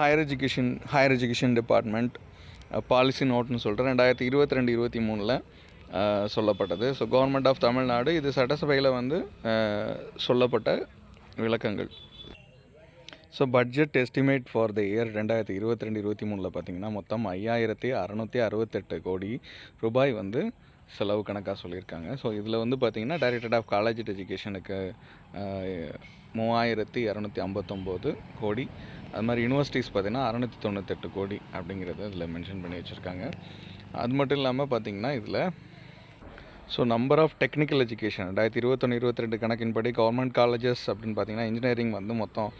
Higher education higher education department policy நோட்னு சொல்லிட்டு ரெண்டாயிரத்தி இருபத்தி ரெண்டு இருபத்தி மூணில் uh, சொல்லப்பட்டது ஸோ கவர்மெண்ட் ஆஃப் தமிழ்நாடு இது சட்டசபையில் வந்து uh, சொல்லப்பட்ட விளக்கங்கள். So budget estimate for the year ரெண்டாயிரத்தி இருபத்தி ரெண்டு இருபத்தி மூணில் பார்த்தீங்கன்னா மொத்தம் ஐயாயிரத்தி அறநூற்றி அறுபத்தெட்டு கோடி ரூபாய் வந்து செலவு கணக்காக சொல்லியிருக்காங்க. ஸோ இதில் வந்து பார்த்திங்கன்னா டைரக்டட் ஆஃப் காலேஜ் எஜுகேஷனுக்கு மூவாயிரத்தி இரநூத்தி ஐம்பத்தொம்போது கோடி அது மாதிரி யூனிவர்சிட்டிஸ் பார்த்தீங்கன்னா அறநூற்றி தொண்ணூத்தெட்டு கோடி அப்படிங்கிறத இதில் மென்ஷன் பண்ணி வச்சுருக்காங்க. அது மட்டும் இல்லாமல் பார்த்தீங்கன்னா இதில் so number of technical education ரெண்டாயிரத்தி இருபத்தொன்று இருபத்தி ரெண்டு கணக்கின்படி கவர்மெண்ட் காலேஜஸ் அப்படின்னு பார்த்தீங்கன்னா இன்ஜினியரிங் வந்து மொத்தம்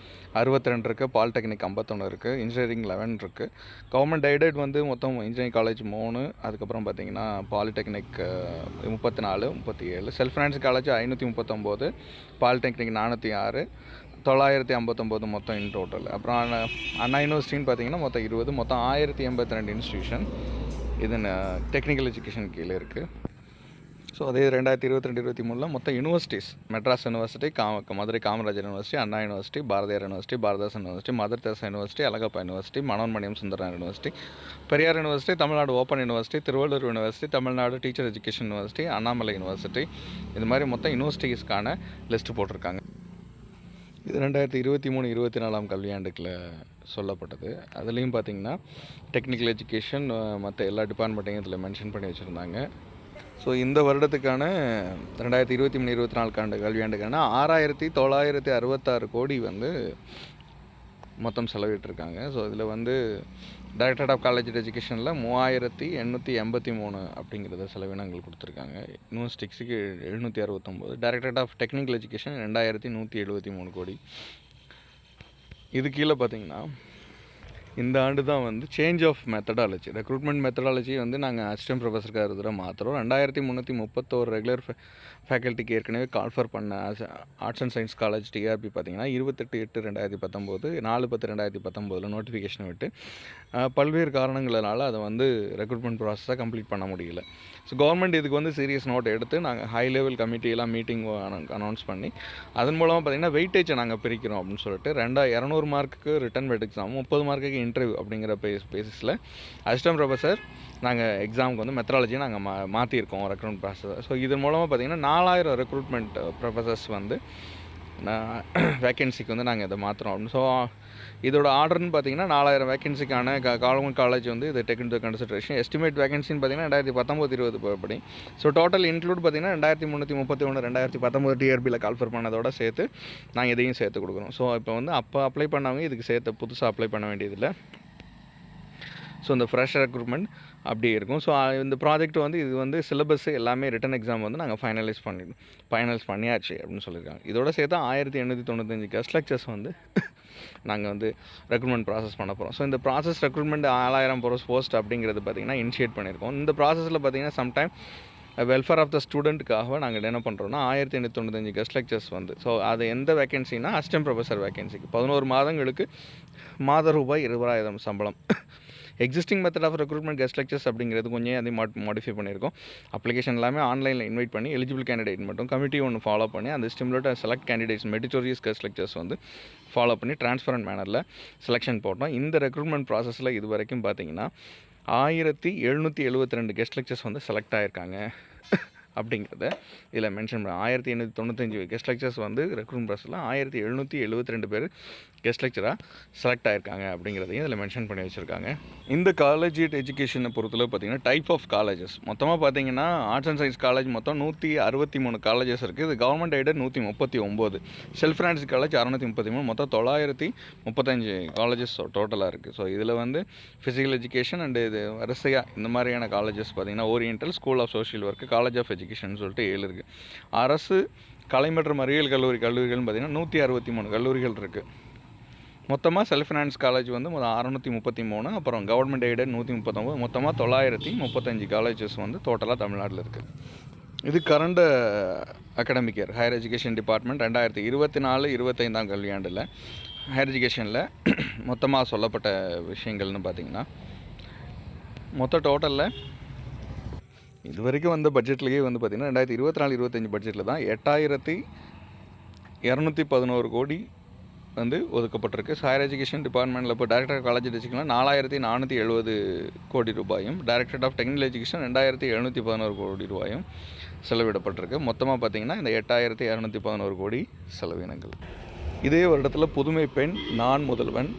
அறுபத்தி ரெண்டு இருக்குது பாலிடெக்னிக் ஐம்பத்தொன்று இருக்குது இன்ஜினியரிங் லெவன் இருக்குது கவர்மெண்ட் எய்டட் வந்து மொத்தம் இன்ஜினியரிங் காலேஜ் மூணு அதுக்கப்புறம் பார்த்தீங்கன்னா பாலிடெக்னிக் முப்பத்தி நாலு முப்பத்தி ஏழு. செல்ஃப் ஃபைனான்ஸ் காலேஜ் ஐநூற்றி முப்பத்தொம்போது பாலிடெக்னிக் நானூற்றி ஆறு தொள்ளாயிரத்தி ஐம்பத்தொம்போது மொத்தம் இன் டோட்டல் அப்புறம் அண்ணா- அண்ணா யூனிவர்சிட்டின்னு பார்த்தீங்கன்னா மொத்தம் இருபது மொத்தம் ஆயிரத்தி எண்பத்தி ரெண்டு இன்ஸ்டியூஷன் இது டெக்னிக்கல் எஜுகேஷன் கீழே இருக்குது ஸோ அதே ரெண்டாயிரத்தி இருபத்தி ரெண்டு இருபத்தி மூணில் மொத்தம் யூனிவர்சிட்டிஸ் மெட்ராஸ் யூனிவர்சிட்டி காம Madurai Kamarajar university Anna university Bharathiar university Bharathidasan university Mother Teresa university Alagappa university Manonmaniam Sundaranar university Periyar university Tamil Nadu open university Thiruvalluvar university Tamil Nadu teacher education university Annamalai university இது மாதிரி மொத்தம் யூனிவர்சிட்டிஸ்க்கான list போட்டிருக்காங்க. இது ரெண்டாயிரத்தி இருபத்தி மூணு இருபத்தி நாலாம் கல்வியாண்டுக்கில் சொல்லப்பட்டது. அதுலேயும் பார்த்தீங்கன்னா டெக்னிக்கல் எஜுகேஷன் மற்ற எல்லா டிபார்ட்மெண்ட்டையும் இதில் மென்ஷன் பண்ணி வச்சுருந்தாங்க. ஸோ இந்த வருடத்துக்கான ரெண்டாயிரத்தி இருபத்தி மூணு இருபத்தி நாலு காண்டு கல்வியாண்டுக்கான ஆறாயிரத்தி தொள்ளாயிரத்தி அறுபத்தாறு கோடி வந்து மொத்தம் செலவிட்டிருக்காங்க. ஸோ இதில் வந்து டைரக்டர் ஆஃப் காலேஜ் எஜுகேஷனில் மூவாயிரத்தி எண்ணூற்றி எண்பத்தி மூணு அப்படிங்கிறத செலவினங்கள் கொடுத்துருக்காங்க. யூனிவர்சிட்டிக்ஸுக்கு எழுநூற்றி அறுபத்தொம்போது. டைரக்டர் ஆஃப் டெக்னிக்கல் எஜுகேஷன் ரெண்டாயிரத்தி நூற்றி எழுபத்தி மூணு கோடி. இது கீழே பார்த்தீங்கன்னா இந்த ஆண்டு தான் வந்து change of methodology recruitment methodology வந்து நாங்கள் அசிஸ்டன்ட் ப்ரொஃபஸருக்காக இருக்கிற மாத்திரம் ரெண்டாயிரத்தி முந்நூற்றி முப்பத்தோரு ரெகுலர் ஃபேக்கல்ட்டிக்கு ஏற்கனவே கால்ஃபர் பண்ண arts and science college TRB பார்த்தீங்கன்னா இருபத்தெட்டு எட்டு ரெண்டாயிரத்தி பத்தொம்போது நாலு பத்து ரெண்டாயிரத்தி பத்தொம்போதில் நோட்டிஃபிகேஷன் விட்டு பல்வேறு காரணங்களால் அதை வந்து ரெக்ரூட்மெண்ட் ப்ராசஸாக கம்ப்ளீட் பண்ண முடியல. ஸோ கவர்மெண்ட் இதுக்கு வந்து சீரியஸ் நோட் எடுத்து நாங்கள் ஹை லெவல் கமிட்டியெல்லாம் மீட்டிங் அனௌன்ஸ் பண்ணி அதன் மூலமாக பார்த்தீங்கன்னா வெயிட்டேஜை நாங்கள் பிரிக்கிறோம் அப்படின்னு சொல்லிட்டு ரெண்டா இரநூறு மார்க்குக்கு ரிட்டன் வெட் எக்ஸாம் முப்பது மார்க்குக்கு இன்டர்வியூ அப்படிங்கிற பேஸ் பேசிஸில் அசிஸ்டன்ட் ப்ரொஃபஸர் நாங்கள் எக்ஸாமுக்கு வந்து மெத்தடாலஜியை நாங்கள் மா மாற்றிருக்கோம் ரெக்ரூட்மெண்ட் ப்ராசஸ் ஸோ இதன் மூலமாக பார்த்தீங்கன்னா நாலாயிரம் ரெக்ரூட்மெண்ட் ப்ரொஃபஸர்ஸ் uh, வந்து வேக்கன்சிக்கு வந்து நாங்கள் இதை மாற்றுறோம் அப்படின்னு ஸோ இதோட ஆர்டர்னு பார்த்தீங்கன்னா நாலாயிரம் வேக்கன்சிக்கான க காலமன் காலேஜ் வந்து இது டேக் இன் கன்சிடரேஷன் எஸ்டிமேட் வேகன்சின்னு பார்த்தீங்கன்னா ரெண்டாயிரத்தி பத்தொம்பது இருபது படி. ஸோ டோட்டல் இன்க்ளூட் பார்த்தீங்கன்னா ரெண்டாயிரத்தி முந்நூற்றி முப்பத்தி ஒன்று ரெண்டாயிரத்தி பத்தொம்பது டிஆர்பியில் கால்ஃபர் பண்ணதோட சேர்த்து நாங்கள் இதையும் சேர்த்து கொடுக்குறோம். ஸோ இப்போ வந்து அப்போ அப்ளை பண்ணவங்க இதுக்கு சேர்த்து புதுசாக அப்ளை பண்ண வேண்டியதில்லை. ஸோ இந்த ஃப்ரெஷ் ரெக்ரூட்மெண்ட் அப்படி இருக்கும். ஸோ இந்த ப்ராஜெக்ட் வந்து இது வந்து சிலபஸ் எல்லாமே ரிட்டன் எக்ஸாம் வந்து நாங்கள் ஃபைனலைஸ் பண்ணிடணும் ஃபைனலைஸ் பண்ணியாச்சு அப்படின்னு சொல்லியிருக்காங்க இதோட சேர்த்து ஆயிரத்தி எண்ணூற்றி தொண்ணூத்தஞ்சு கெஸ்ட் லெக்சர்ஸ் வந்து நாங்கள் வந்து ரெக்ரூட்மெண்ட் ப்ராசஸ் பண்ண போகிறோம் ஸோ இந்த ப்ராசஸ் ரெக்ரூட்மெண்ட் ஆளாயிரம் போகிற போஸ்ட் அப்படிங்கிறது பார்த்திங்கன்னா இனிஷியேட் பண்ணியிருக்கோம். இந்த ப்ராசஸில் பார்த்தீங்கன்னா சம்டைம் வெல்ஃபேர் ஆஃப் த ஸ்டூடெண்ட்டுக்காக நாங்கள் என்ன பண்ணுறோம்னா ஆயிரத்தி எண்ணூற்றி தொண்ணூத்தஞ்சு கெஸ்ட் லெக்சர்ஸ் வந்து ஸோ அது எந்த வேகன்சின்னா அசிஸ்டன்ட் ப்ரொஃபஸர் வேகன்சிக்கு பதினோரு மாதங்களுக்கு மாத ரூபாய் இருபதாயிரம் சம்பளம். Existing method of recruitment guest lecturers அப்படிங்கிறது கொஞ்சம் அதையும் மாடிஃபை பண்ணியிருக்கோம். அப்ளிகேஷன் எல்லாமே ஆன்லைனில் இன்வைட் பண்ணி எலிஜிபிள் கேண்டிடேட் மட்டும் கமிட்டி ஒன்று ஃபாலோ பண்ணி அந்த stimulate select candidates meritorious guest lecturers வந்து ஃபாலோ பண்ணி டிரான்ஸ்பரண்ட் மேனரில் செலெக்ஷன் போட்டோம். இந்த ரெக்ரூட்மெண்ட் ப்ராசஸில் இது வரைக்கும் பார்த்தீங்கன்னா ஆயிரத்தி எழுநூற்றி எழுபத்தி ரெண்டு கெஸ்ட் லெக்சர்ஸ் வந்து செலக்ட் ஆகிருக்காங்க அப்படிங்கிறத இதில் மென்ஷன் பண்ண ஆயிரத்தி எண்ணூற்றி தொண்ணூத்தஞ்சு கெஸ்ட் லெக்சர்ஸ் வந்து ரெக்ரூட் ப்ராசஸில் ஆயிரத்தி எழுநூற்றி எழுபத்தி ரெண்டு பேர் கெஸ்ட் லெக்சராக செலக்ட் ஆகிருக்காங்க அப்படிங்கிறதையும் இதில் மென்ஷன் பண்ணி வச்சுருக்காங்க. இந்த காலேஜ் எஜுகேஷனை பொறுத்தளவு பார்த்தீங்கன்னா டைப் ஆஃப் காலேஜஸ் மொத்தமாக பார்த்தீங்கன்னா ஆர்ட்ஸ் அண்ட் சயின்ஸ் காலேஜ் மொத்தம் நூற்றி அறுபத்தி மூணு காலேஜஸ் இருக்குது இது கவர்மெண்ட் எய்டட் நூற்றி முப்பத்தி ஒம்பது செல்ஃப் ஃபினான்ஸ் காலேஜ் அறநூற்றி முப்பத்தி மூணு மொத்தம் தொள்ளாயிரத்தி முப்பத்தஞ்சு காலேஜஸ் டோட்டலாக இருக்குது ஸோ இதில் வந்து ஃபிசிக்கல் எஜுகேஷன் அண்டு இது வரிசையாக இந்த மாதிரியான காலேஜஸ் பார்த்தீங்கன்னா oriental school of social work college of education education சொல்லிட்டு ஏழு இருக்குது அரசு கலை மற்றும் அறிவியல் கல்லூரி கல்லூரிகள்னு பார்த்தீங்கன்னா நூற்றி அறுபத்தி மூணு கல்லூரிகள் இருக்குது மொத்தமாக செல்ஃப் ஃபினான்ஸ் காலேஜ் வந்து மொத்தம் அறநூற்றி முப்பத்தி மூணு அப்புறம் கவர்மெண்ட் எய்டட் நூற்றி முப்பத்தொம்பது மொத்தமாக தொள்ளாயிரத்தி முப்பத்தஞ்சு காலேஜஸ் வந்து டோட்டலாக தமிழ்நாட்டில் இருக்குது இது current academic year higher education department ரெண்டாயிரத்தி இருபத்தி நாலு இருபத்தைந்தாம் கல்வியாண்டில் ஹையர் எஜுகேஷனில் மொத்தமாக சொல்லப்பட்ட விஷயங்கள்னு பார்த்தீங்கன்னா மொத்த டோட்டலில் இது வரைக்கும் வந்த பட்ஜெட்லேயே வந்து பார்த்திங்கன்னா ரெண்டாயிரத்தி இருபத்தி நாலு இருபத்தஞ்சி பட்ஜெட்டில் தான் எட்டாயிரத்தி இரநூத்தி பதினோரு கோடி வந்து ஒதுக்கப்பட்டிருக்கு. ஹையர் எஜுகேஷன் டிபார்ட்மெண்ட்டில் இப்போ டேரக்டர் காலேஜ் எடுத்துக்கலாம் நாலாயிரத்தி நானூற்றி எழுபது கோடி ரூபாயும் டைரக்டர் ஆஃப் டெக்னிக்கல் எஜுகேஷன் ரெண்டாயிரத்தி எழுநூற்றி பதினோரு கோடி ரூபாயும் செலவிடப்பட்டிருக்கு. மொத்தமாக பார்த்தீங்கன்னா இந்த எட்டாயிரத்தி இரநூத்தி பதினோரு கோடி செலவினங்கள். இதே வருடத்தில் புதுமை பெண் நான் முதல்வன்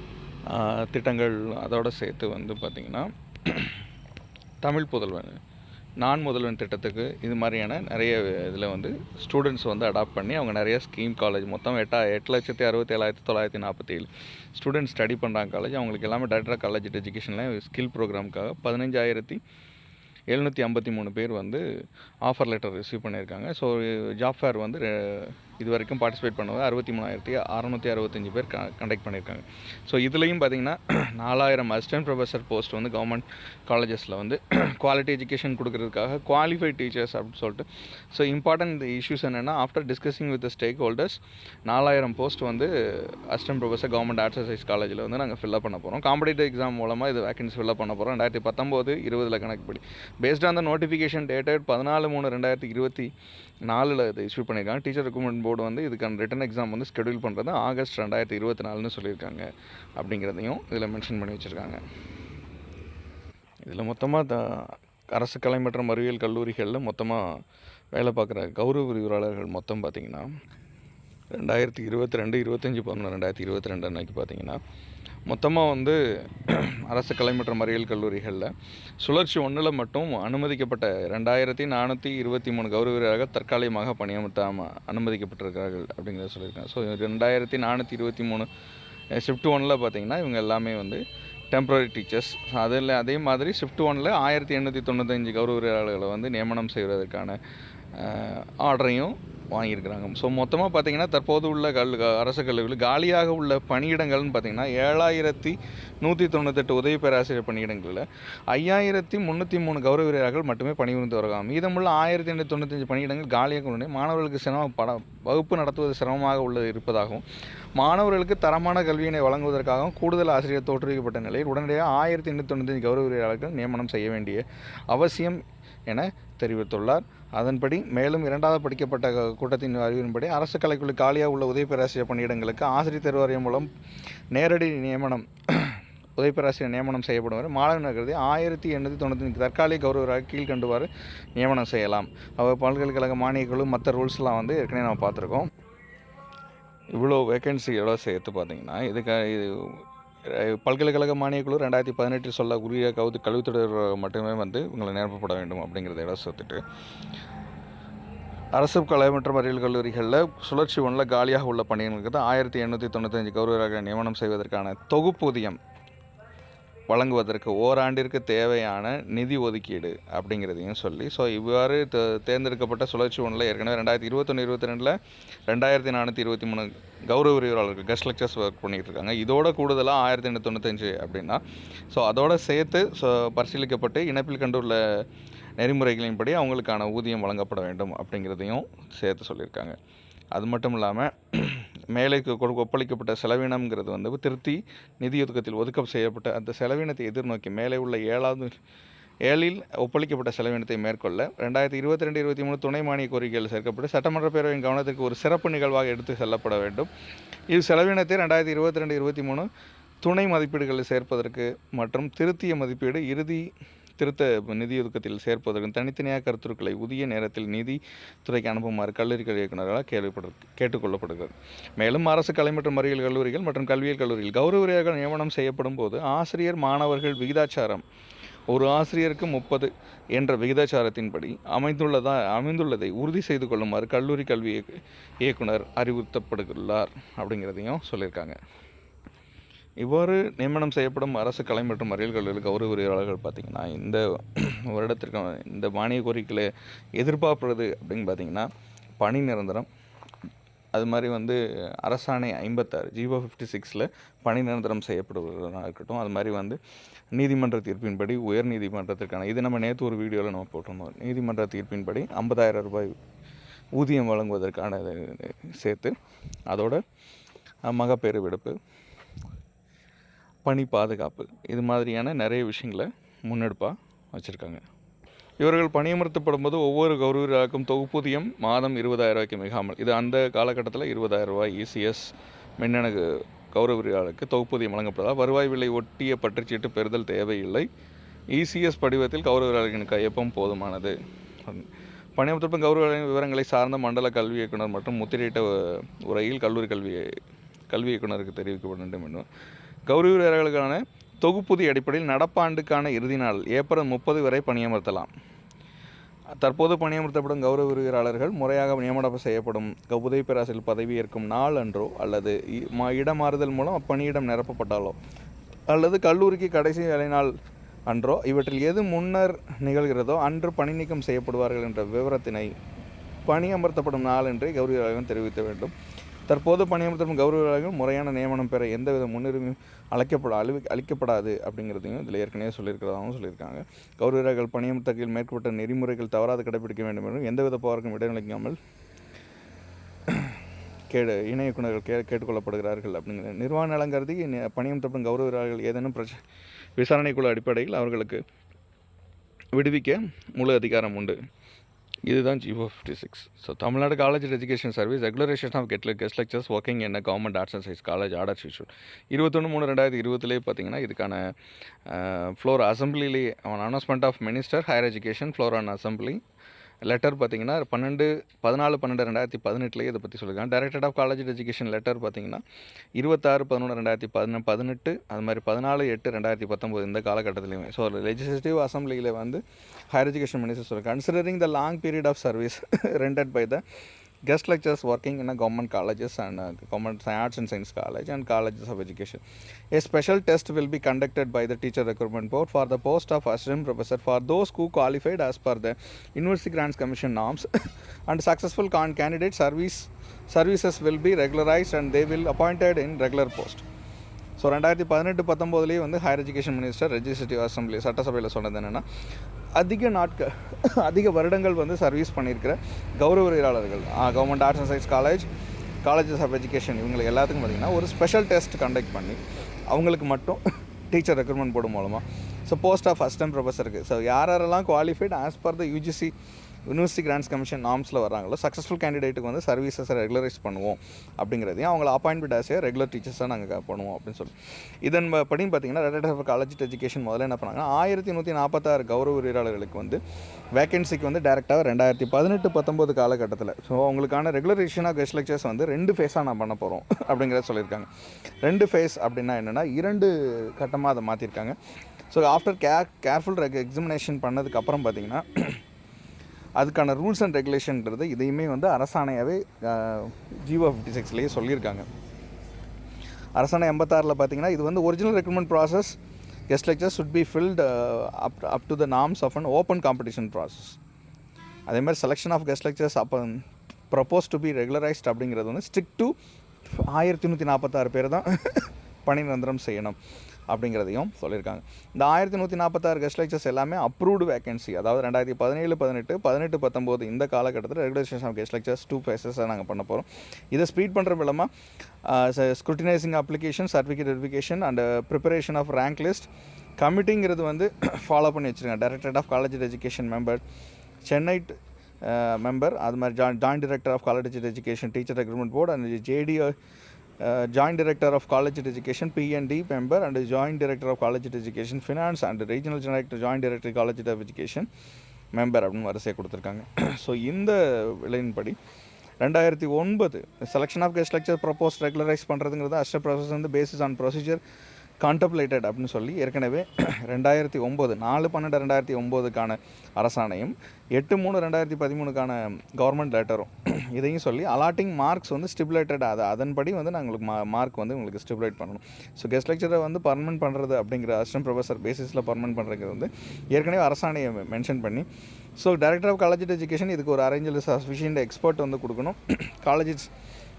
திட்டங்கள் அதோடு சேர்த்து வந்து பார்த்திங்கன்னா தமிழ் புதல்வன் நான் முதல்வன் திட்டத்துக்கு இது மாதிரியான நிறைய இதில் வந்து ஸ்டூடெண்ட்ஸ் வந்து அடாப்ட் பண்ணி அவங்க நிறைய ஸ்கீம் காலேஜ் மொத்தம் எட்டா எட்டு லட்சத்தி அறுபத்தி ஏழாயிரத்தி தொள்ளாயிரத்தி நாற்பத்தி ஏழு ஸ்டூடெண்ட்ஸ் ஸ்டடி பண்ணுறாங்க காலேஜ் அவங்களுக்கு எல்லாமே டேரக்டாக காலேஜ் எஜுகேஷனில் ஸ்கில் ப்ரோக்ராமுக்காக பதினஞ்சாயிரத்தி எழுநூற்றி ஐம்பத்தி மூணு பேர் வந்து ஆஃபர் லெட்டர் ரிசீவ் பண்ணியிருக்காங்க. ஸோ ஜாப் ஃபேர் வந்து இது வரைக்கும் பார்ட்டிசிபேட் பண்ணது அறுபத்தி மூணாயிரத்தி அறநூற்றி அறுபத்தஞ்சு பேர் கண்டக்ட் பண்ணியிருக்காங்க. ஸோ இதுலேயும் பார்த்தீங்கன்னா நாலாயிரம் அசிஸ்டன்ட் ப்ரொஃபஸர் போஸ்ட் வந்து கவர்மெண்ட் காலேஜஸில் வந்து குவாலிட்டி எஜுகேஷன் கொடுக்கறதுக்காக குவாலிஃபைட் டீச்சர்ஸ் அப்படின்னு சொல்லிட்டு ஸோ இம்பார்ட்டன்ட் இஷ்யூஸ் என்னென்னா after discussing with stakeholders நாலாயிரம் போஸ்ட் வந்து assistant professor government arts science காலேஜில் வந்து நாங்கள் ஃபில்லப் பண்ண போகிறோம் காம்படிட்டிவ் எக்ஸாம் மூலமாக இது வேக்கன்சி ஃபில்லப் பண்ண போகிறோம் ரெண்டாயிரத்தி பத்தொம்போது இருபதில் கணக்குப்படி based on the notification dated பதினாலு மூணு ரெண்டாயிரத்தி இருபத்தி நாலில் இது இஷ்யூ பண்ணியிருக்காங்க. டீச்சர் ரெக்ரூட்மெண்ட் போர்டு வந்து இதுக்கான ரிட்டன் எக்ஸாம் வந்து ஷெடியூல் பண்ணுறது ஆகஸ்ட் ரெண்டாயிரத்தி இருபத்தி நாலுன்னு சொல்லியிருக்காங்க அப்படிங்கிறதையும் இதில் மென்ஷன் பண்ணி வச்சுருக்காங்க. இதில் மொத்தமாக த அரசு கலை மற்றும் அறிவியல் கல்லூரிகளில் மொத்தமாக வேலை பார்க்குற கௌரவ விரிவுரையாளர்கள் மொத்தம் பார்த்திங்கன்னா ரெண்டாயிரத்தி இருபத்தி ரெண்டு இருபத்தஞ்சி பதினொன்று ரெண்டாயிரத்தி இருபத்தி ரெண்டு அன்னைக்கு பார்த்தீங்கன்னா மொத்தமாக வந்து அரசு கலை மற்றும் அறிவியல் கல்லூரிகளில் சுழற்சி ஒன்றில் மட்டும் அனுமதிக்கப்பட்ட ரெண்டாயிரத்தி நானூற்றி இருபத்தி மூணு கௌரவராக தற்காலிகமாக பணியமர்த்தாமல் அனுமதிக்கப்பட்டிருக்கிறார்கள் அப்படிங்கிறத சொல்லியிருக்காங்க. ஸோ ரெண்டாயிரத்தி நானூற்றி இருபத்தி மூணு ஷிஃப்ட் ஒனில் பார்த்தீங்கன்னா இவங்க எல்லாமே வந்து டெம்பரரி டீச்சர்ஸ் அதில் அதே மாதிரி ஷிஃப்ட் ஒனில் ஆயிரத்தி எண்ணூற்றி தொண்ணூத்தஞ்சு கௌரவராளர்களை வந்து நியமனம் செய்வதற்கான ஆர்டரையும் வாங்கியிருக்கிறாங்க. ஸோ மொத்தமாக பார்த்தீங்கன்னா தற்போது உள்ள கல் அரசு கல்லூரியில் காலியாக உள்ள பணியிடங்கள்னு பார்த்தீங்கன்னா ஏழாயிரத்தி நூற்றி தொண்ணூத்தெட்டு உதவி பேராசிரியர் பணியிடங்களில் ஐயாயிரத்தி முந்நூற்றி மூணு கௌரவ வீரர்கள் மட்டுமே பணிபுரிந்து வருகிறாங்க. மீதமுள்ள ஆயிரத்தி எண்ணூற்றி தொண்ணூத்தஞ்சு பணியிடங்கள் காலியாக உடனே மாணவர்களுக்கு சிரமம் பட வகுப்பு நடத்துவது சிரமமாக உள்ளது இருப்பதாகவும் மாணவர்களுக்கு தரமான கல்வியினை வழங்குவதற்காகவும் கூடுதல் ஆசிரியர் தோற்றுவிக்கப்பட்ட நிலையில் உடனடியாக ஆயிரத்தி எண்ணூற்றி தொண்ணூத்தஞ்சு கௌரவ வீரர்கள் நியமனம் செய்ய வேண்டிய அவசியம் என தெரிவித்துள்ளார். அதன்படி மேலும் இரண்டாவது படிக்கப்பட்ட கூட்டத்தின் அறிவின்படி அரசு கலைக்குழு காலியாக உள்ள உதவி பேராசிரியர் பணியிடங்களுக்கு ஆசிரியர் தேர்வாரியம் மூலம் நேரடி நியமனம் உதவி பேராசிரியர் நியமனம் செய்யப்படும் வரை மாணவர்கள் கருதி ஆயிரத்தி எண்ணூற்றி தொண்ணூற்றி தற்காலிக கௌரவராக கீழ்கண்டுவாறு நியமனம் செய்யலாம். அவர் பல்கலைக்கழக மானியக்குழு மற்ற ரூல்ஸ்லாம் வந்து ஏற்கனவே நம்ம பார்த்துருக்கோம். இவ்வளோ வேகன்சியோட சேர்த்து பார்த்தீங்கன்னா இதுக்கு இது பல்கலைக்கழக மானியக்குழு ரெண்டாயிரத்தி பதினெட்டில் சொல்ல உரிய கவுது கல்வித்துறை மட்டுமே வந்து இவங்களை நிரப்பப்பட வேண்டும் அப்படிங்கிறத இடம் சேர்த்துட்டு அரசு கலை மற்றும் அறிவியல் கல்லூரிகளில் சுழற்சி ஒன்றில் காலியாக உள்ள பணிகளுக்கு தான் ஆயிரத்தி எண்ணூற்றி தொண்ணூத்தஞ்சு கௌரவராக நியமனம் செய்வதற்கான தொகுப்பூதியம் வழங்குவதற்கு ஓராண்டிற்கு தேவையான நிதி ஒதுக்கீடு அப்படிங்கிறதையும் சொல்லி ஸோ இவ்வாறு தே- தேர்ந்தெடுக்கப்பட்ட சுழற்சி ஒன்றில் ஏற்கனவே ரெண்டாயிரத்தி இருபத்தொன்று இருபத்தி ரெண்டில் ரெண்டாயிரத்தி நானூற்றி இருபத்தி மூணு கௌரவ விரிவாளர்கள் கெஸ்ட் லெக்சர்ஸ் ஒர்க் பண்ணிகிட்டு இருக்காங்க இதோட கூடுதலாக ஆயிரத்தி எண்ணூற்றி தொண்ணூத்தஞ்சு அப்படின்னா ஸோ அதோட சேர்த்து ஸோ பரிசீலிக்கப்பட்டு இணைப்பில் கண்டுள்ள நெறிமுறைகளின்படி அவங்களுக்கான ஊதியம் வழங்கப்பட வேண்டும் அப்படிங்கிறதையும் சேர்த்து சொல்லியிருக்காங்க. அது மட்டும் இல்லாமல் மேலே கொடு ஒப்பளிக்கப்பட்ட செலவினம்ங்கிறது வந்து திருத்தி நிதி ஒதுக்கத்தில் ஒதுக்கம் செய்யப்பட்ட அந்த செலவினத்தை எதிர்நோக்கி மேலே உள்ள ஏழாவது ஏழில் ஒப்பளிக்கப்பட்ட செலவினத்தை மேற்கொள்ள ரெண்டாயிரத்தி இருபத்தி ரெண்டு இருபத்தி மூணு துணை மானிய கோரிக்கைகள் சேர்க்கப்பட்டு சட்டமன்ற பேரவையின் கவனத்திற்கு ஒரு சிறப்பு நிகழ்வாக எடுத்து செல்லப்பட வேண்டும். இது செலவினத்தை ரெண்டாயிரத்தி இருபத்தி ரெண்டு இருபத்தி மூணு துணை மதிப்பீடுகளை சேர்ப்பதற்கு மற்றும் திருத்திய மதிப்பீடு இறுதி திருத்த நிதி ஒதுக்கத்தில் சேர்ப்பதற்கு தனித்தனியாக கருத்துருக்களை உரிய நேரத்தில் நிதி துறைக்கு அனுப்புமாறு கல்லூரிகள் இயக்குநர்களால் கேள்விப்படு கேட்டுக்கொள்ளப்படுகிறது. மேலும் அரசு கலை மற்றும் அறிவியல் கல்லூரிகள் மற்றும் கல்வியியல் கல்லூரியில் கௌரவரியாக நியமனம் செய்யப்படும் போது ஆசிரியர் மாணவர்கள் விகிதாச்சாரம். ஒரு ஆசிரியருக்கு முப்பது என்ற விகிதாச்சாரத்தின்படி அமைந்துள்ளதா அமைந்துள்ளதை உறுதி செய்து கொள்ளுமாறு கல்லூரி கல்வி இயக்குனர் அறிவுறுத்தப்படுகிறார் அப்படிங்கிறதையும் சொல்லியிருக்காங்க. இவ்வாறு நியமனம் செய்யப்படும் அரசு கலை மற்றும் அறிவியல் கல்லூரி கௌரவ உரிமையாளர்கள் பார்த்திங்கன்னா இந்த வருடத்திற்கு இந்த மானிய கோரிக்கையில் எதிர்பார்ப்பது அப்படின்னு பார்த்திங்கன்னா பணி நிரந்தரம். அது மாதிரி வந்து அரசாணை ஐம்பத்தாறு ஜீவோ ஃபிஃப்டி சிக்ஸில் பணி நிரந்தரம் செய்யப்படுவதாக இருக்கட்டும். அது மாதிரி வந்து நீதிமன்ற தீர்ப்பின்படி உயர் நீதிமன்றத்திற்கான இது நம்ம நேற்று ஒரு வீடியோவில் நம்ம போட்டிருந்தோம். நீதிமன்ற தீர்ப்பின்படி ஐம்பதாயிரம் ரூபாய் ஊதியம் வழங்குவதற்கான சேர்த்து அதோட மகப்பேறு விடுப்பு பணி பாதுகாப்பு. இது மாதிரியான நிறைய விஷயங்களை முன்னெடுப்பாக வச்சுருக்காங்க. இவர்கள் பணியமர்த்தப்படும் போது ஒவ்வொரு கௌரவராக்கும் தொகுப்பூதியம் மாதம் இருபதாயிரம் ரூபாய்க்கு மிகாமல் இது அந்த காலகட்டத்தில் இருபதாயிரம் ரூபாய் இசிஎஸ் மின்னணு கௌரவ தொகுப்பூதியம் வழங்கப்படுவதால் வருவாய் விலை ஒட்டிய பற்றுச்சீட்டு பெறுதல் தேவையில்லை. இசிஎஸ் படிவத்தில் கௌரவ கையொப்பம் போதுமானது. பணியமர்த்தப்படும் கௌரவர்களின் விவரங்களை சார்ந்த மண்டல கல்வி இயக்குனர் மற்றும் முத்திரையிட்ட உரையில் கல்லூரி கல்வி கல்வி இயக்குனருக்கு தெரிவிக்கப்பட வேண்டும் என்றும் கௌரவ வீரர்களுக்கான அடிப்படையில் நடப்பாண்டுக்கான இறுதி நாள் ஏப்ரல் முப்பது வரை பணியமர்த்தலாம். தற்போது பணியமர்த்தப்படும் கௌரவ விரிவுரையாளர்கள் முறையாக நியமனம் செய்யப்படும். உதவி பேராசிரியர் பதவி ஏற்கும் நாள் அன்றோ அல்லது இ- மா- இடமாறுதல் மூலம் அப்பணியிடம் நிரப்பப்பட்டாலோ அல்லது கல்லூரிக்கு கடைசி வேலை நாள் அன்றோ இவற்றில் எது முன்னர் நிகழ்கிறதோ அன்று பணி நீக்கம் செய்யப்படுவார்கள் என்ற விவரத்தினை பணியமர்த்தப்படும் நாள் என்றே கௌரவியாளர்கள் தெரிவிக்க வேண்டும். தற்போது பணியமர்த்தும் கௌரவியாளர்கள் முறையான நியமனம் பெற எந்தவித முன்னுரிமையும் அழைக்கப்பட அழி அளிக்கப்படாது அப்படிங்கிறதையும் இதில் ஏற்கனவே சொல்லியிருக்கிறதாகவும் சொல்லியிருக்காங்க. கௌரவர்கள் பணியமர்த்தத்தில் மேற்கொண்ட நெறிமுறைகள் தவறாது கடைபிடிக்க வேண்டும் என்றும் எந்தவித போருக்கும் இடைநிலைக்காமல் கேடு இணை இயக்குநர்கள் கே கேட்டுக்கொள்ளப்படுகிறார்கள் அப்படிங்கிற நிர்வாக நலம் கருதி பணியமர்த்தப்படும் கௌரவர்கள் ஏதேனும் பிரச்ச விசாரணைக்குழு அடிப்படையில் அவர்களுக்கு விடுவிக்க முழு அதிகாரம் உண்டு. இதுதான் GO fifty six so Tamil Nadu college education service regulation of கெட்ல guest lecturers working என்ன government arts and science college order issue இருபத்தொன்று மூணு ரெண்டாயிரத்தி இருபதுலேயே பார்த்தீங்கன்னா இதுக்கான floor அசம்பிளிலே announcement of minister higher education floor on assembly letter பார்த்தீங்கன்னா பன்னெண்டு பதினாலு பன்னெண்டு ரெண்டாயிரத்தி பதினெட்டுலேயே இதை பற்றி சொல்லியிருக்காங்க. Director of college education letter பார்த்தீங்கன்னா இருபத்தாறு பதினொன்று ரெண்டாயிரத்தி பதின பதினெட்டு அது மாதிரி பதினாலு எட்டு ரெண்டாயிரத்தி பத்தொம்போது இந்த காலகட்டத்திலையுமே. ஸோ லெஜிஸ்லேட்டிவ் அசம்பிளியில் வந்து ஹையர் எஜுகேஷன் மினிஸ்டர் சொல்லுங்கள் considering the long period of service rendered by the guest lecturers working in a government colleges and uh, government arts and science college and colleges of education. A special test will be conducted by the teacher recruitment board for the post of assistant professor for those who qualified as per the University Grants Commission norms and successful con- candidate service services will be regularized and they will appointed in regular post. So ரெண்டாயிரத்தி பதினெட்டு பத்தொம்போதுலேயே வந்து higher education minister legislative assembly சட்டசபையில் சொன்னது என்னென்னா அதிக நாட்கள் அதிக வருடங்கள் வந்து சர்வீஸ் பண்ணியிருக்கிற கௌரவ உரையாளர்கள் government arts and science college colleges of education இவங்களுக்கு எல்லாத்துக்கும் பார்த்திங்கன்னா ஒரு ஸ்பெஷல் டெஸ்ட் கண்டக்ட் பண்ணி அவங்களுக்கு மட்டும் டீச்சர் ரெக்ரூட்மெண்ட் போர்டு மூலமாக ஸோ போஸ்ட் ஆஃப் அசிஸ்டன்ட் ப்ரொஃபஸருக்கு ஸோ யார் யாரெல்லாம் qualified as per the UGC university grants commission நாம்ஸில் வராங்களோ சக்ஸஸ்ஃபுல் கேண்டிடேட்டுக்கு வந்து சர்வீசஸை ரெகுலரைஸ் பண்ணுவோம் அப்படிங்கிறதையும் அவங்கள அப்பாயின்மெண்ட் ஆசே ரெகுலர் டீச்சர்ஸாக நாங்கள் பண்ணுவோம் அப்படின்னு சொல்லி. இதன் ப- படின்னு பார்த்தீங்கன்னா ரெட் ஆஃப் காலேஜ் எஜுகேஷன் முதல்ல என்ன பண்ணாங்கன்னா ஆயிரத்தி நூற்றி நாற்பத்தாறு கௌரவ உரியாளர்களுக்கு வந்து வேகன்சிக்கு வந்து டேரெக்டாக ரெண்டாயிரத்தி பதினெட்டு பத்தொம்போது காலகட்டத்தில். ஸோ அவங்களுக்கான ரெகுலரேஷன் ஆஃப் கெஸ்ட் லெக்சர்ஸ் வந்து ரெண்டு ஃபேஸாக நான் பண்ண போகிறோம் அப்படிங்கிறத சொல்லியிருக்காங்க. ரெண்டு ஃபேஸ் அப்படின்னா என்னென்னா இரண்டு கட்டமாக அதை மாற்றிருக்காங்க so after care careful examination பண்ணதுக்கப்புறம் பார்த்தீங்கன்னா அதுக்கான ரூல்ஸ் அண்ட் ரெகுலேஷன்ன்றது இதையுமே வந்து அரசாணையாகவே ஜிஓ ஃபிஃப்டி சிக்ஸ்லேயே சொல்லியிருக்காங்க. அரசாணை எண்பத்தாறில் பார்த்தீங்கன்னா இது வந்து original recruitment process guest lecture should be filled up up to the norms of an open competition process அதே மாதிரி செலெக்ஷன் ஆஃப் கெஸ்ட் லெக்சர்ஸ் அப்போ ப்ரப்போஸ் டு பி ரெகுலரைஸ்ட் அப்படிங்கிறது வந்து ஸ்டிக் டு ஆயிரத்தி நூற்றி நாற்பத்தாறு பேர் தான் பணி நிரந்தரம் செய்யணும். அப்படிங்கிறதையும் சொல்லியிருக்காங்க. இந்த ஆயிரத்தி நூற்றி நாற்பத்தாறு கெஸ்ட் லெக்சர்ஸ் எல்லாமே அப்ரூவ்டு வேகன்சி அதாவது ரெண்டாயிரத்தி பதினேழு பதினெட்டு பதினெட்டு பத்தொம்போது இந்த காலகட்டத்தில் regulation of guest lectures two ஃபேஸஸாக நாங்கள் பண்ண போகிறோம் இதை ஸ்பீட் பண்ணுற மூலமாக scrutinising application certificate verification and preparation of rank list கமிட்டிங்கிறது வந்து ஃபாலோ பண்ணி வச்சுருக்காங்க. Director of college education member Chennai member அது மாதிரி join joint director of college education teacher recruitment board and JD joint director of college education PND member and joint director of college education finance and regional director joint director college of education member அப்படின்னு வரிசையை கொடுத்துருக்காங்க. So இந்த விலையின்படி ரெண்டாயிரத்தி ஒன்பது selection of guest lecture propose regularise பண்ணுறதுங்கிறது அஸ்ட process வந்து basis on procedure contemplated அப்படின்னு சொல்லி ஏற்கனவே ரெண்டாயிரத்தி ஒம்பது நாலு பன்னெண்டு ரெண்டாயிரத்தி ஒம்போதுக்கான அரசாணையும் எட்டு மூணு ரெண்டாயிரத்தி பதிமூணுக்கான கவர்மெண்ட் லெட்டரும் இதையும் சொல்லி அலாட்டிங் மார்க்ஸ் வந்து ஸ்டிபுலேட்டட் அது அதன்படி வந்து நாங்கள் உங்களுக்கு மா மார்க் வந்து உங்களுக்கு ஸ்டிபுலேட் பண்ணணும். ஸோ கெஸ்ட் லெக்சரை வந்து பர்மனெண்ட் பண்ணுறது அப்படிங்கிற அசிஸ்டன்ட் ப்ரொஃபஸர் பேசிஸில் பர்மனெண்ட் பண்ணுறது வந்து ஏற்கனவே அரசாணையை மென்ஷன் பண்ணி so director of college education இதுக்கு ஒரு அரேஞ்சில் சஃபிஷியன்ட் எக்ஸ்பர்ட் வந்து கொடுக்கணும். காலேஜஸ்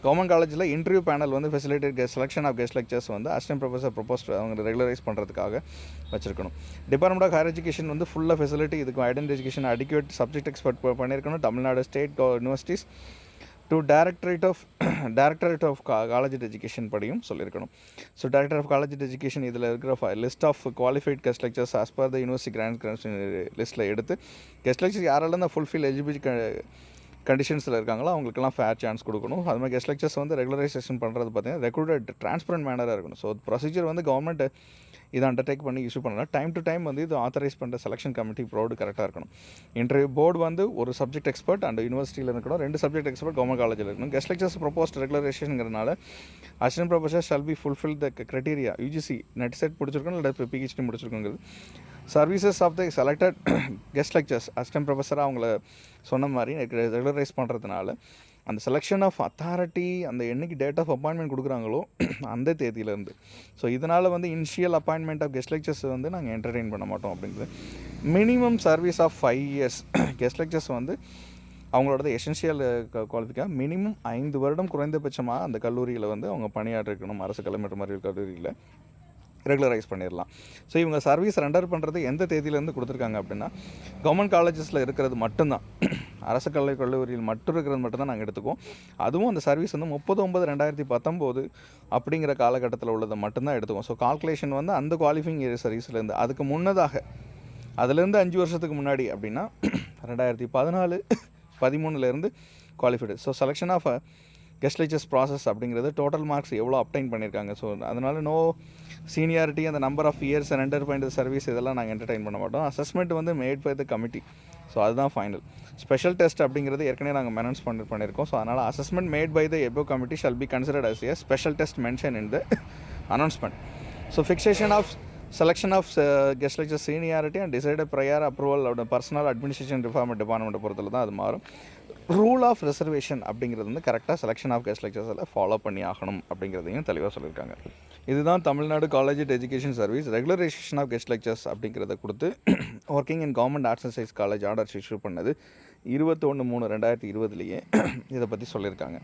கவர்மெண்ட் காலேஜில் இன்டர்வியூ பேனல் வந்து facilitate guest selection of guest lectures வந்து அசிஸ்டன்ட் ப்ரொஃபஸர் ப்ரொபோஸ் அவங்க ரெகுலரைஸ் பண்ணுறதுக்காக வச்சிருக்கணும். டிபார்ட்மெண்ட் ஆஃப் ஹையர் எஜுகேஷன் வந்து ஃபுல்லாக ஃபெசிலிட்டி இதுக்கு ஐடென்ட் எஜுகேஷன் அடிக்குவேட் சப்ஜெக்ட் எக்ஸ்பர்ட் பண்ணியிருக்கணும் Tamil Nadu state universities to directorate of directorate of college education படியும் சொல்லியிருக்கணும் so director of college education இதில் இருக்கிற list of qualified guest lectures as per the university grant லிஸ்ட்டில் எடுத்து guest lectures யாரெல்லாம் தான் fulfil eligibility கண்டிஷன்ஸில் இருக்காங்களோ அவங்களுக்கெல்லாம் ஃபேர் சான்ஸ் கொடுக்கணும். அது மாதிரி கெஸ்ட் லெக்சர்ஸ் வந்து ரெகுலரைசேஷன் பண்ணுறது பார்த்தீங்கன்னா ரெக்ரூட்டட் ட்ரான்ஸ்பரண்ட் மேனராக இருக்கணும். ஸோ ப்ரொசீஜர் வந்து கவர்மெண்ட் இதை அண்டர்டேக் பண்ணி இஷ்யூ பண்ணலாம். டைம் டு டைம் வந்து இது ஆத்தரைஸ் பண்ணுற செலெக்ஷன் கமிட்டி போர்டு கரெக்டாக இருக்கணும். இன்டர்வியூ போர்டு வந்து ஒரு சப்ஜெக்ட் எக்ஸ்பர்ட் அண்ட் யூனிவர்சிட்டியில் இருக்கணும். ரெண்டு சப்ஜெக்ட் எக்ஸ்பர்ட் கவர்மெண்ட் காலேஜில் இருக்கணும். Guest lectures proposed ரெகுலரேஷனுங்கிறனால assistant professor shall be fulfil the criteria UGC NET SET முடிச்சிருக்கணும் இல்லை PhD முடிச்சிருக்கோங்கிறது. Services of the selected guest lectures assistant ப்ரொஃபஸராக அவங்கள சொன்ன மாதிரி ரெகுலரைஸ் பண்ணுறதுனால அந்த செலெக்ஷன் ஆஃப் அத்தாரிட்டி அந்த என்றைக்கு டேட் ஆஃப் அப்பாயின்மெண்ட் கொடுக்குறாங்களோ அந்த தேதியிலேருந்து. ஸோ இதனால் வந்து initial appointment of guest lectures வந்து நாங்கள் என்டர்டெயின் பண்ண மாட்டோம் அப்படிங்கிறது minimum service of five years guest lectures வந்து அவங்களோட எசென்ஷியல் குவாலிஃபிக்காக மினிமம் ஐந்து வருடம் குறைந்தபட்சமாக அந்த கல்லூரியில் வந்து அவங்க பணியாற்றிருக்கணும். அரசு கலை அறிவியல் கல்லூரியில். ரெகுலரைஸ் பண்ணிடலாம். ஸோ இவங்க சர்வீஸ் ரெண்டர் பண்ணுறது எந்த தேதியிலேருந்து கொடுத்துருக்காங்க அப்படின்னா கவர்மெண்ட் காலேஜஸில் இருக்கிறது மட்டும்தான். அரசு கல்வி கல்லூரியில் மட்டும் இருக்கிறது மட்டும்தான் நாங்கள் எடுத்துக்குவோம். அதுவும் அந்த சர்வீஸ் வந்து முப்பது ஒன்பது ரெண்டாயிரத்தி பத்தொம்போது அப்படிங்கிற காலகட்டத்தில் உள்ளதை மட்டும்தான் எடுத்துக்குவோம். ஸோ கால்குலேஷன் வந்து அந்த குவாலிஃபிங் சர்வீஸ்லேருந்து அதுக்கு முன்னதாக அதுலேருந்து அஞ்சு வருஷத்துக்கு முன்னாடி அப்படின்னா ரெண்டாயிரத்தி பதினாலு பதிமூணுலேருந்து qualified so selection of guest lectures process அப்படிங்கிறது டோட்டல் மார்க்ஸ் எவ்வளோ அப்டைன் பண்ணியிருக்காங்க. ஸோ அதனால் நோ சீனியாரிட்டி அந்த number of years and enter point service இதெல்லாம் நாங்கள் என்டர்டைன் பண்ண மாட்டோம். அசஸ்மெண்ட் வந்து made by the committee so அதுதான் ஃபைனல் ஸ்பெஷல் டெஸ்ட் அப்படிங்கிறது ஏற்கனவே நாங்கள் மெனன்ஸ் பண்ணி பண்ணியிருக்கோம். ஸோ அதனால் assessment made by the above committee shall be considered as a special test mention in the announcement so fixation of selection of guest lecture seniority and decided prior approval அவட personnel administration reform department பொறுத்தல தான் அது மாறும். Rule of reservation அப்படிங்கிறது வந்து கரெக்டாக selection of guest லெக்சர்ஸில் follow பண்ணி ஆகணும் அப்படிங்கிறதையும் தெளிவாக சொல்லியிருக்காங்க. இதுதான் Tamil Nadu college education service regularisation of guest lectures அப்படிங்கிறத கொடுத்து working in government arts and science college orders issue பண்ணது இருபத்தொன்று மூணு ரெண்டாயிரத்தி இருபதுலேயே இதை பற்றி சொல்லியிருக்காங்க.